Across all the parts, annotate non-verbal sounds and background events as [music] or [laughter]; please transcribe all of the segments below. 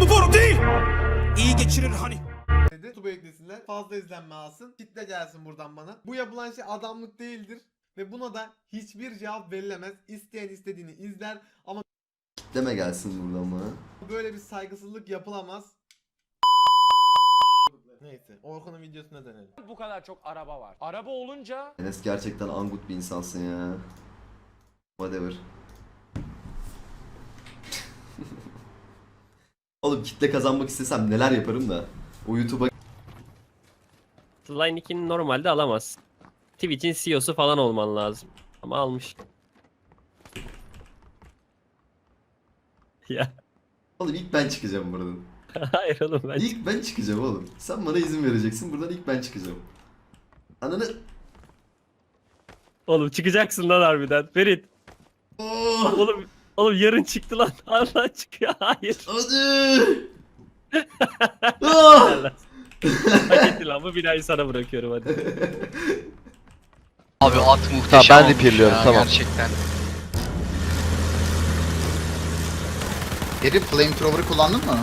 bu boru değil. İyi geçirir hani. dedi. YouTube eklesinler. Fazla izlenme alsın. Kitle gelsin buradan bana. Bu yapılan şey adamlık değildir. Ve buna da hiçbir cevap verilemez. İsteyen istediğini izler ama Deme gelsin buradan bana. böyle bir saygısızlık yapılamaz. Neyse Orkun'un videosuna dönelim. bu kadar çok araba var. Araba olunca Enes gerçekten angut bir insansın ya. Whatever. Oğlum kitle kazanmak istesem neler yaparım da. O YouTube'a Line 2'ni normalde alamaz. Twitch'in CEO'su falan olman lazım. Ama almış. [laughs] ya Oğlum ilk ben çıkacağım buradan. [laughs] hayır oğlum ben İlk ben çıkacağım oğlum. Sen bana izin vereceksin. Buradan ilk ben çıkacağım. Ananı... Oğlum çıkacaksın lan harbiden. Ferit. Oh! Oğlum oğlum yarın çıktı lan. [laughs] Allah çıkıyor. Hayır. Hadi! [laughs] Ah! Hak etti lan. Bu binayı sana bırakıyorum hadi. Abi at muhteşem Tamam, ben olmuş ya, tamam. Gerçekten. Herif flamethrower'ı kullandın mı?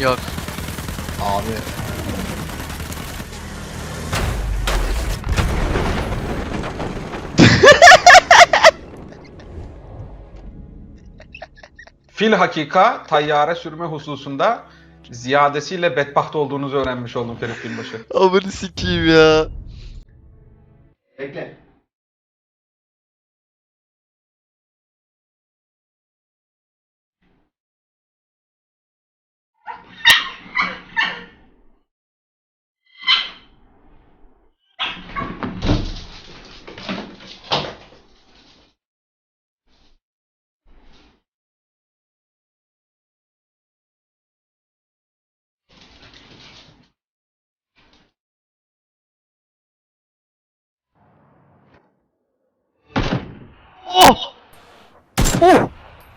Yok. Abi. Fil hakika tayyare sürme hususunda ziyadesiyle bedbaht olduğunuzu öğrenmiş oldum Ferit Binbaşı. Amını sikeyim ya. Bekle.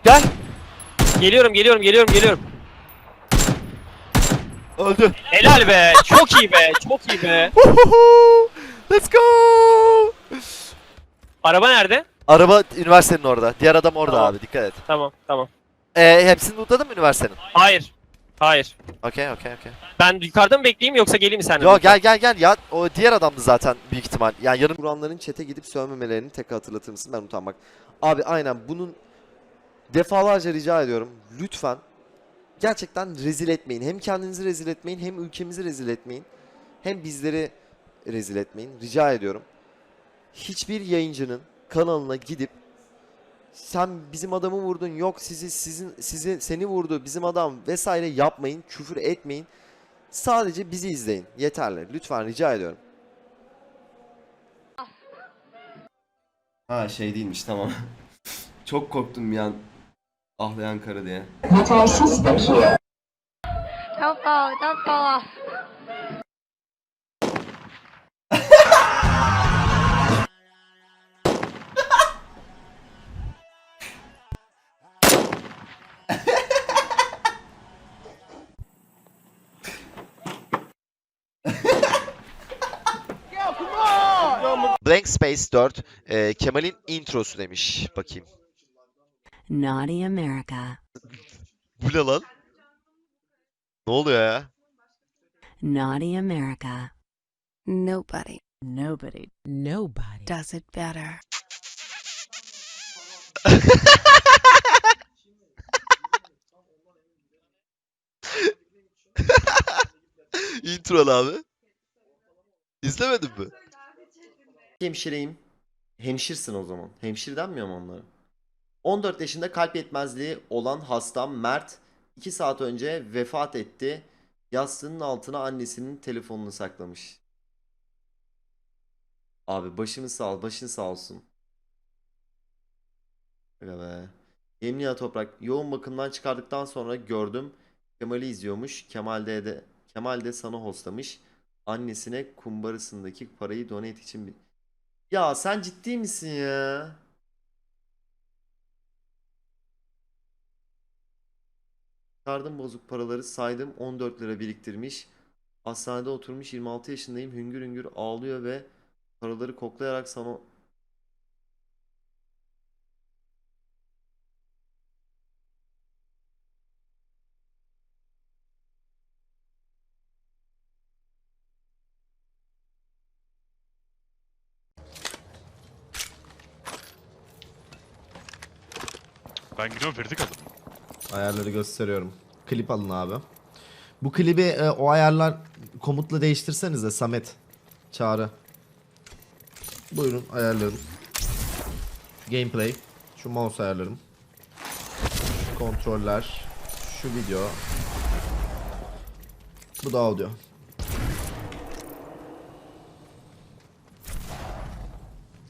Gel. Geliyorum geliyorum geliyorum geliyorum. Öldü. Helal be. Çok iyi be. Çok iyi be. [laughs] Let's go. Araba nerede? Araba üniversitenin orada. Diğer adam orada Tamam. abi dikkat et. Tamam tamam. Ee, hepsini lootladın mı üniversitenin? Hayır. Hayır. Okey okey okey. Ben yukarıda mı bekleyeyim yoksa geleyim mi seninle? Yo gel gel gel ya o diğer adamdı zaten büyük ihtimal. Yani yanım Kur'anların çete gidip sövmemelerini tekrar hatırlatır mısın? Ben utanmak. Abi aynen bunun defalarca rica ediyorum. Lütfen gerçekten rezil etmeyin. Hem kendinizi rezil etmeyin hem ülkemizi rezil etmeyin. Hem bizleri rezil etmeyin. Rica ediyorum. Hiçbir yayıncının kanalına gidip sen bizim adamı vurdun yok sizi sizin sizi seni vurdu bizim adam vesaire yapmayın küfür etmeyin sadece bizi izleyin yeterli lütfen rica ediyorum Ha şey değilmiş tamam. [laughs] Çok korktum bir an. Ahlayan karı diye. Don't go, don't go off. Blank Space 4 e, Kemal'in introsu demiş. Bakayım. Naughty America. Bu ne lan? Ne oluyor ya? Naughty America. Nobody, nobody, nobody does it better. [laughs] Intro abi. İzlemedin mi? Hemşireyim. Hemşirsin o zaman. Hemşire denmiyor mu onlara? 14 yaşında kalp yetmezliği olan hastam Mert 2 saat önce vefat etti. Yastığının altına annesinin telefonunu saklamış. Abi başımız sağ ol, başın sağ olsun. Öyle be. Yemliya Toprak yoğun bakımdan çıkardıktan sonra gördüm. Kemal'i izliyormuş. Kemal de, de Kemal de sana hostlamış. Annesine kumbarasındaki parayı donate için bir... Ya sen ciddi misin ya? Çıkardım bozuk paraları saydım 14 lira biriktirmiş. Hastanede oturmuş 26 yaşındayım hüngür hüngür ağlıyor ve paraları koklayarak sana Ben gidiyorum verdik aldım. Ayarları gösteriyorum. Klip alın abi. Bu klibi e, o ayarlar komutla değiştirsenize Samet. Çağrı. Buyurun ayarlarım. Gameplay. Şu mouse ayarlarım. Şu kontroller. Şu video. Bu da audio.